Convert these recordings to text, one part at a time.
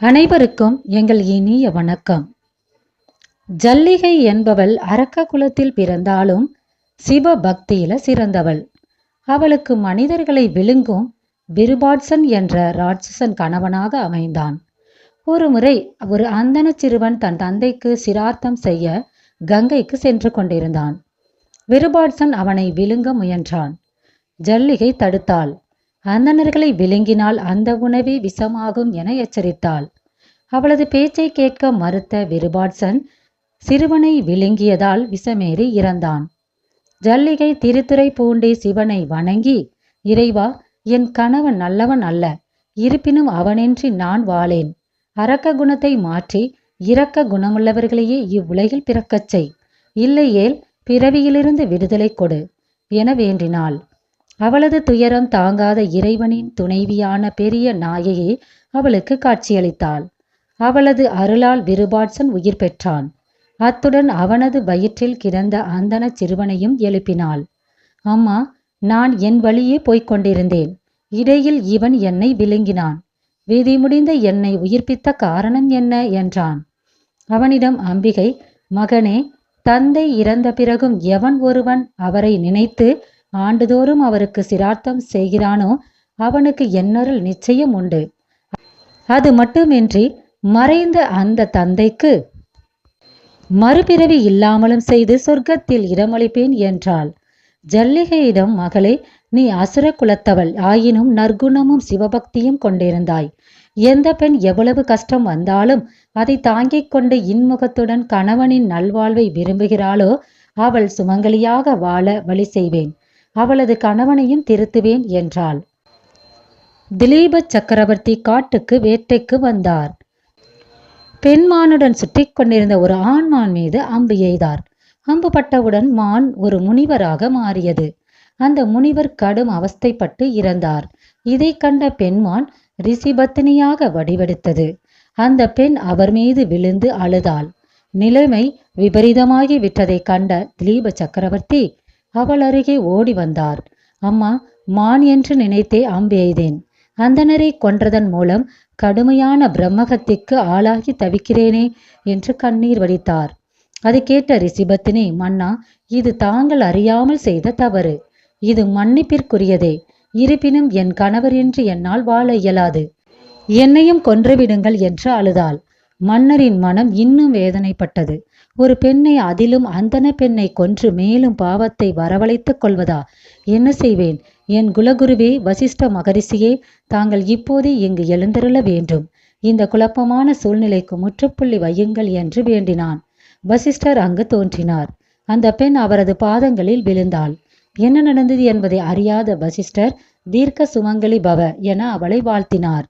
அனைவருக்கும் எங்கள் இனிய வணக்கம். ஜல்லிகை என்பவள் அரக்க குலத்தில் பிறந்தாலும் சிவ பக்தியில சிறந்தவள். அவளுக்கு மனிதர்களை விழுங்கும் விருபாட்சன் என்ற ராட்சசன் கணவனாக அமைந்தான். ஒரு முறை ஒரு அந்தன சிறுவன் தன் தந்தைக்கு சிரார்த்தம் செய்ய கங்கைக்கு சென்று கொண்டிருந்தான். விருபாட்சன் அவனை விழுங்க முயன்றான். ஜல்லிகை தடுத்தாள். அந்தணர்களை விழுங்கினால் அந்த உணவே விஷமாகும் என எச்சரித்தாள். அவளது பேச்சை கேட்க மறுத்த விருபாட்சன் சிறுவனை விழுங்கியதால் விஷமேறி இறந்தான். ஜல்லிகை திருத்துறை பூண்டி சிவனை வணங்கி இறைவா என் கணவன் நல்லவன் அல்ல இருப்பினும் அவனின்றி நான் வாழேன். அரக்க குணத்தை மாற்றி இரக்க குணமுள்ளவர்களையே இவ்வுலகில் பிறக்கச் செய். இல்லையேல் பிறவியிலிருந்து விடுதலை கொடு என வேண்டினாள். அவளது துயரம் தாங்காத இறைவனின் துணைவியான பெரிய நாயகி அவளுக்கு காட்சியளித்தாள். அவளது அருளால் விருபாட்சன் உயிர் பெற்றான். அத்துடன் அவனது வயிற்றில் கிடந்த அந்தன சிறுவனையும் எழுப்பினாள். அம்மா நான் என் வழியே போய்க் கொண்டிருந்தேன். இடையில் இவன் என்னை விழுங்கினான். விதி முடிந்த என்னை உயிர்ப்பித்த காரணம் என்ன? என்றான். அவனிடம் அம்பிகை மகனே தந்தை இறந்த பிறகும் எவன் ஒருவன் அவரை நினைத்து ஆண்டுதோறும் அவருக்கு சிரார்த்தம் செய்கிறானோ அவனுக்கு என்னருள் நிச்சயம் உண்டு. அது மட்டுமின்றி மறைந்த அந்த தந்தைக்கு மறுபிறவி இல்லாமலும் செய்து சொர்க்கத்தில் இடமளிப்பேன் என்றாள். ஜல்லிகையிடம் மகளே நீ அசுர குலத்தவள். ஆயினும் நற்குணமும் சிவபக்தியும் கொண்டிருந்தாய். எந்த பெண் எவ்வளவு கஷ்டம் வந்தாலும் அதை தாங்கிக் கொண்டு இன்முகத்துடன் கணவனின் நல்வாழ்வை விரும்புகிறாளோ அவள் சுமங்கலியாக வாழ வழி செய்வேன். அவளது கணவனையும் திருத்துவேன் என்றாள். திலீப சக்கரவர்த்தி காட்டுக்கு வேட்டைக்கு வந்தார். பெண்மானுடன் சுற்றி கொண்டிருந்த ஒரு ஆண்மான் மீது அம்பு எய்தார். அம்பு பட்டவுடன் மான் ஒரு முனிவராக மாறியது. அந்த முனிவர் கடும் அவஸ்தைப்பட்டு இறந்தார். இதை கண்ட பெண்மான் ரிஷிபத்தினியாக வடிவெடுத்தது. அந்த பெண் அவர் மீது விழுந்து அழுதாள். நிலைமை விபரீதமாகி விட்டதை கண்ட திலீப சக்கரவர்த்தி அவள் அருகே ஓடி வந்தார். அம்மா மான் என்று நினைத்தே அம்பு எய்தேன் அந்தனரை கொன்றதன் மூலம் கடுமையான பிரம்மகத்திற்கு ஆளாகி தவிக்கிறேனே என்று கண்ணீர் வடித்தார். அது கேட்ட ரிஷிபத்தினி மன்னா இது தாங்கள் அறியாமல் செய்த தவறு. இது மன்னிப்பிற்குரியதே. இருப்பினும் என் கணவர் என்று என்னால் வாழ இயலாது. என்னையும் கொன்றுவிடுங்கள் என்று அழுதாள். மன்னரின் மனம் இன்னும் வேதனைப்பட்டது. ஒரு பெண்ணை அதிலும் அந்தன பெண்ணை கொன்று மேலும் பாவத்தை வரவழைத்துக் கொள்வதா? என்ன செய்வேன்? என் குலகுருவே வசிஷ்ட மகரிஷியே தாங்கள் இப்போதே இங்கு எழுந்தருள வேண்டும். இந்த குழப்பமான சூழ்நிலைக்கு முற்றுப்புள்ளி வையுங்கள் என்று வேண்டினான். வசிஷ்டர் அங்கு தோன்றினார். அந்த பெண் அவரது பாதங்களில் விழுந்தாள். என்ன நடந்தது என்பதை அறியாத வசிஷ்டர் தீர்க்க சுமங்கலி பவ என அவளை வாழ்த்தினார்.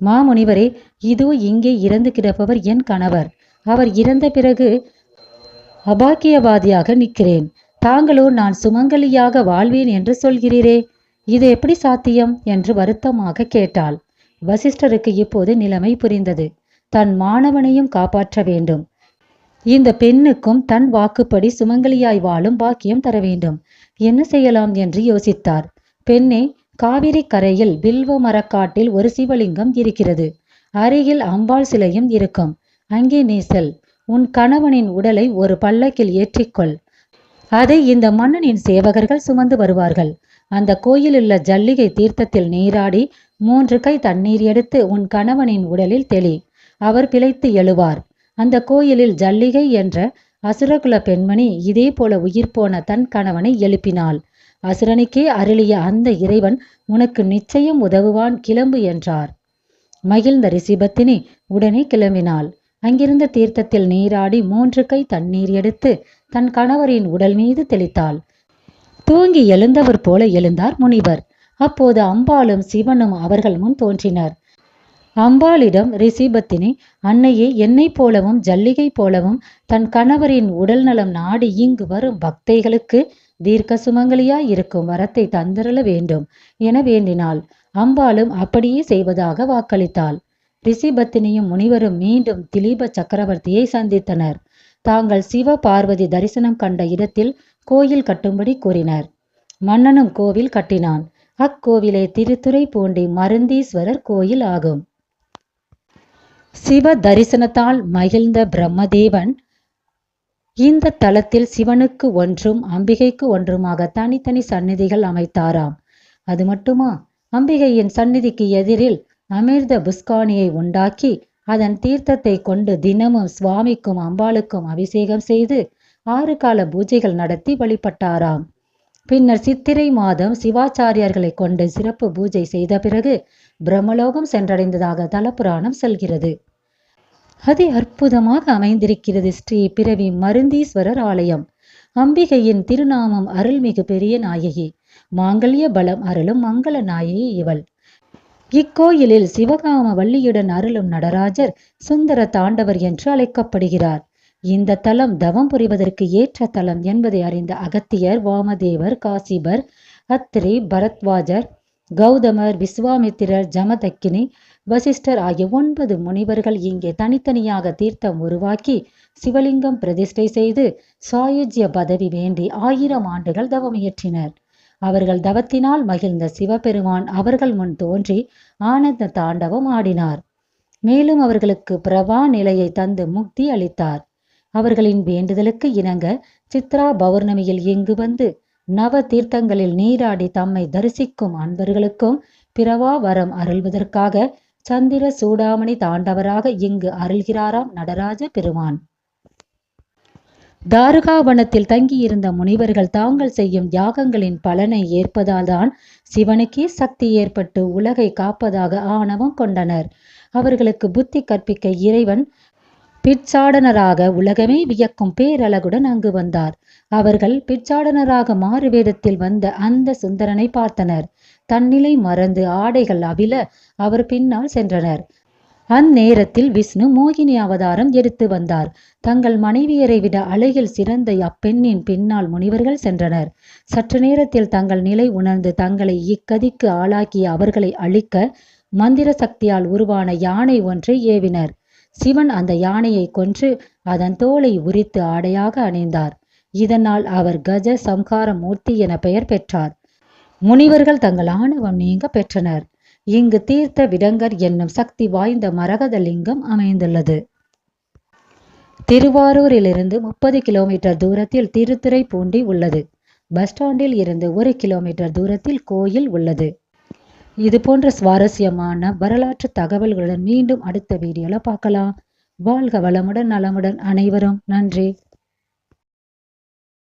மாமுனிவரே இதோ இங்கே இறந்து கிடப்பவர் என் கணவர். அவர் இறந்த பிறகு அபாக்கியவாதியாக நிற்கிறேன். தாங்களோ நான் சுமங்கலியாக வாழ்வேன் என்று சொல்கிறீரே. இது எப்படி சாத்தியம்? என்று வருத்தமாக கேட்டாள். வசிஷ்டருக்கு இப்போது நிலைமை புரிந்தது. தன் மாணவனையும் காப்பாற்ற வேண்டும். இந்த பெண்ணுக்கும் தன் வாக்குப்படி சுமங்கலியாய் வாழும் பாக்கியம் தர வேண்டும். என்ன செய்யலாம் என்று யோசித்தார். பெண்ணே காவிரி கரையில் வில்வ மரக்காட்டில் ஒரு சிவலிங்கம் இருக்கிறது. அருகில் அம்பாள் சிலையும் இருக்கும். அங்கே நீ செல். உன் கணவனின் உடலை ஒரு பல்லக்கில் ஏற்றிக்கொள். அதை இந்த மன்னனின் சேவகர்கள் சுமந்து வருவார்கள். அந்த கோயிலுள்ள ஜல்லிகை தீர்த்தத்தில் நீராடி மூன்று கை தண்ணீர் எடுத்து உன் கணவனின் உடலில் தெளி. அவர் பிழைத்து எழுவார். அந்த கோயிலில் ஜல்லிகை என்ற அசுரகுல பெண்மணி இதே போல உயிர் போன தன் கணவனை எழுப்பினாள். அசுரனுக்கே அருளிய அந்த இறைவன் உனக்கு நிச்சயம் உதவுவான் கிளம்பு என்றார். மகிழ்ந்த ரிஷிபத்தினி உடனே கிளம்பினாள். அங்கிருந்த தீர்த்தத்தில் நீராடி மூன்று கை தண்ணீர் எடுத்து தன் கணவரின் உடல் மீது தெளித்தாள். தூங்கி எழுந்தவர் போல எழுந்தார் முனிவர். அப்போது அம்பாளும் சிவனும் அவர்கள் முன் தோன்றினர். அம்பாளிடம் ரிசீபத்தினி அன்னையே என்னைப் போலவும் ஜல்லிகை போலவும் தன் கணவரின் உடல் நலம் நாடி இங்கு வரும் பக்தைகளுக்கு தீர்க்க சுமங்கலியாய் இருக்கும் வரத்தை தந்திரல வேண்டும் என வேண்டினாள். அம்பாளும் அப்படியே செய்வதாக வாக்களித்தாள். ரிஷிபத்தினியும் முனிவரும் மீண்டும் திலீப சக்கரவர்த்தியை சந்தித்தனர். தாங்கள் சிவ பார்வதி தரிசனம் கண்ட இடத்தில் கோயில் கட்டும்படி கூறினர். மன்னனும் கோவில் கட்டினான். அக்கோவிலே திருத்துறை பூண்டி மருந்தீஸ்வரர் கோயில் ஆகும். சிவ தரிசனத்தால் மகிழ்ந்த பிரம்மதேவன் இந்த தலத்தில் சிவனுக்கு ஒன்றும் அம்பிகைக்கு ஒன்றுமாக தனித்தனி சந்நிதிகள் அமைத்தாராம். அது மட்டுமா? அம்பிகையின் சந்நிதிக்கு எதிரில் அமிர்த புஸ்கானியை உண்டாக்கி அதன் தீர்த்தத்தை கொண்டு தினமும் சுவாமிக்கும் அம்பாளுக்கும் அபிஷேகம் செய்து ஆறு கால பூஜைகள் நடத்தி வழிபட்டாராம். பின்னர் சித்திரை மாதம் சிவாச்சாரியார்களை கொண்டு சிறப்பு பூஜை செய்த பிறகு பிரம்மலோகம் சென்றடைந்ததாக தலபுராணம் செல்கிறது. அதி அற்புதமாக அமைந்திருக்கிறது ஸ்ரீ பிறவி மருந்தீஸ்வரர் ஆலயம். அம்பிகையின் திருநாமம் அருள்மிகு பெரிய நாயகி. மாங்கல்ய பலம் அருளும் மங்கள நாயகி இவள். இக்கோயிலில் சிவகாம வள்ளியுடன் அருளும் நடராஜர் சுந்தர தாண்டவர் என்று அழைக்கப்படுகிறார். இந்த தலம் தவம் புரிவதற்கு ஏற்ற தலம் என்பதை அறிந்த அகத்தியர் வாமதேவர் காசிபர் அத்திரி பரத்வாஜர் கௌதமர் விஸ்வாமித்திரர் ஜமதக்கினி வசிஷ்டர் ஆகிய ஒன்பது முனிவர்கள் இங்கே தனித்தனியாக தீர்த்தம் உருவாக்கி சிவலிங்கம் பிரதிஷ்டை செய்து சாயுஜ்ய பதவி வேண்டி ஆயிரம் ஆண்டுகள் தவமியற்றினர் அவர்கள் தவத்தினால் மகிழ்ந்த சிவபெருமான் அவர்கள் முன் தோன்றி ஆனந்த தாண்டவம் ஆடினார். மேலும் அவர்களுக்கு பிரபா நிலையை தந்து முக்தி அளித்தார். அவர்களின் வேண்டுதலுக்கு இணங்க சித்ரா பௌர்ணமியில் இங்கு வந்து நவ தீர்த்தங்களில் நீராடி தம்மை தரிசிக்கும் அன்பர்களுக்கும் பிறவா வரம் அருள்வதற்காக சந்திர சூடாமணி தாண்டவராக இங்கு அருள்கிறாராம் நடராஜ பெருமான். தாருகாவனத்தில் தங்கியிருந்த முனிவர்கள் தாங்கள் செய்யும் யாகங்களின் பலனை ஏற்பதால்தான் சிவனுக்கே சக்தி ஏற்பட்டு உலகை காப்பதாக ஆணவம் கொண்டனர். அவர்களுக்கு புத்தி கற்பிக்க இறைவன் பிற்சாடனராக உலகமே வியக்கும் பேரழகுடன் அங்கு வந்தார். அவர்கள் பிற்சாடனராக மாறுவேடத்தில் வந்த அந்த சுந்தரனை பார்த்தனர். தன்னிலை மறந்து ஆடைகள் அவில அவர் பின்னால் சென்றனர். அந்நேரத்தில் விஷ்ணு மோகினி அவதாரம் எடுத்து வந்தார். தங்கள் மனைவியரை விட அழகில் சிறந்த அப்பெண்ணின் பின்னால் முனிவர்கள் சென்றனர். சற்று நேரத்தில் தங்கள் நிலை உணர்ந்து தங்களை இக்கதிக்கு ஆளாக்கிய அவர்களை அழிக்க மந்திர சக்தியால் உருவான யானை ஒன்றை ஏவினர். சிவன் அந்த யானையை கொன்று அதன் தோலை உரித்து ஆடையாக அணிந்தார். இதனால் அவர் கஜ சம்ஹார மூர்த்தி என பெயர் பெற்றார். முனிவர்கள் தங்கள் ஆணவம் நீங்க பெற்றனர். இங்கு தீர்த்த விடங்கர் என்னும் சக்தி வாய்ந்த மரகத லிங்கம் அமைந்துள்ளது. திருவாரூரிலிருந்து முப்பது கிலோமீட்டர் தூரத்தில் திருத்துறைப்பூண்டி உள்ளது. பஸ் ஸ்டாண்டில் இருந்து ஒரு கிலோமீட்டர் தூரத்தில் கோயில் உள்ளது. இது போன்ற சுவாரஸ்யமான வரலாற்று தகவல்களுடன் மீண்டும் அடுத்த வீடியோல பார்க்கலாம். வாழ்க வளமுடன் நலமுடன் அனைவரும். நன்றி.